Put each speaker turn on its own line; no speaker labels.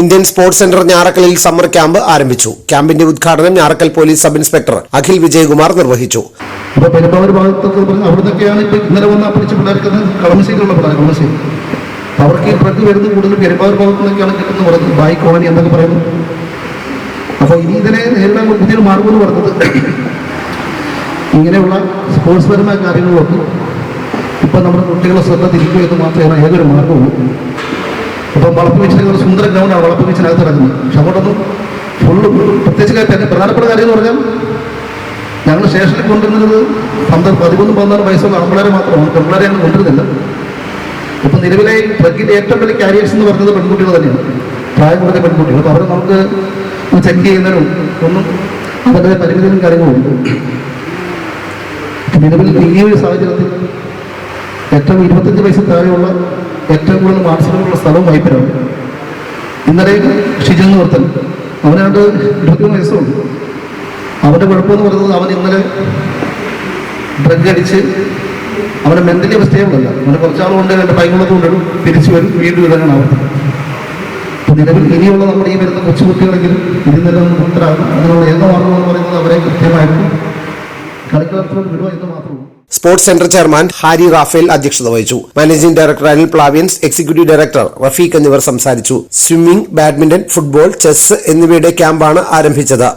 Indian sports centre ഞാറക്കലിൽ summer camp ആരംഭിച്ചു. ക്യാമ്പിന്റെ ഉദ്ഘാടനം Njarakkal police sub inspector Akhil Vijayakumar നിർവഹിച്ചു.
അവർക്ക് ഈ വരുന്നത് കൂടുതൽ ഭാഗത്തു നിന്നൊക്കെയാണ് കിട്ടുന്നത് ബായ് കോളനി എന്നൊക്കെ അപ്പോൾ ഇനി ഇതിനെ നേരിടാൻ പുതിയൊരു മാർഗം എന്ന് പറഞ്ഞത് ഇങ്ങനെയുള്ള സ്പോർട്സ് പരമായ കാര്യങ്ങളൊക്കെ ഇപ്പം നമ്മുടെ കുട്ടികളെ ശ്രദ്ധ തിരിക്കുക എന്ന് മാത്രമേ ഏതൊരു മാർഗമുള്ളൂ അപ്പം വളപ്പ് ബീച്ചിൽ ഒരു സുന്ദര ഗ്രൗണ്ടാണ് വളപ്പ് ബീച്ചിനകത്ത് നടക്കുന്നത്. പക്ഷെ അങ്ങോട്ടൊന്നും ഫുള്ള് പ്രത്യേകിച്ച് കാര്യം പ്രധാനപ്പെട്ട കാര്യം എന്ന് പറഞ്ഞാൽ ഞങ്ങൾ സ്റ്റേഷനിൽ കൊണ്ടുവരുന്നത് പന്ത്രണ്ട് പതിമൂന്ന് പതിനാല് വയസ്സുള്ള ആൺപിള്ളേരെ മാത്രമാണ് പെൺപിള്ളേരെ ഞങ്ങൾ കൊണ്ടുവരുന്നില്ല. ഇപ്പം നിലവിലെ ഡ്രഗിന്റെ ഏറ്റവും വലിയ കാരിയേഴ്സ് എന്ന് പറഞ്ഞത് പെൺകുട്ടികൾ തന്നെയാണ്. പ്രായം കുറഞ്ഞ പെൺകുട്ടികൾ. അപ്പോൾ അവരെ നമുക്ക് ചെക്ക് ചെയ്യുന്നതിനും ഒന്നും അതിന്റെ പരിമിതികളും കാര്യങ്ങളും ഉണ്ട്. നിലവിൽ ഈ ഒരു സാഹചര്യത്തിൽ ഏറ്റവും ഇരുപത്തഞ്ച് വയസ്സിൽ താഴെയുള്ള ഏറ്റവും കൂടുതൽ മാനസികമുള്ള സ്ഥലവും വൈപ്പരാണ് ഇന്നലെ ഷിജൻ എന്ന് ഓർത്തൻ അവനാണ്ട് ഇരുപത്തിമൂന്ന് വയസ്സുണ്ട് അവന്റെ കുഴപ്പമെന്ന് പറയുന്നത് അവൻ ഇന്നലെ ഡ്രഗ് അടിച്ച് അവനെ മെന്റലി സ്റ്റേബിൾ അല്ല. അവന് കുറച്ചാൾ കൊണ്ട് എന്റെ ടൈമുള്ളത് കൊണ്ടിടും തിരിച്ചു വരും വീണ്ടും ഇടങ്ങാണ് അവർ നിലവിൽ ഇനിയുള്ള നമ്മുടെ ഈ വരുന്ന കൊച്ചുകുട്ടികളെങ്കിലും ഇതിൽ നിന്നും മുക്തരാകും. അതിനുള്ള ഏക മാർഗം എന്ന് പറയുന്നത് അവരെ കൃത്യമായിട്ട് കളിക്കളത്തിലോട്ട് വിടുക എന്ന് മാത്രമേ
sports centre chairman Harry Raphael അധ്യക്ഷത വഹിച്ചു. Managing director Anil പ്ലാവിയൻസ് executive director Rafeeq എന്നിവർ സംസാരിച്ചു. സ്വിമ്മിംഗ് ബാഡ്മിന്റൺ ഫുട്ബോൾ ചെസ് എന്നിവയുടെ ക്യാമ്പാണ് ആരംഭിച്ചത്.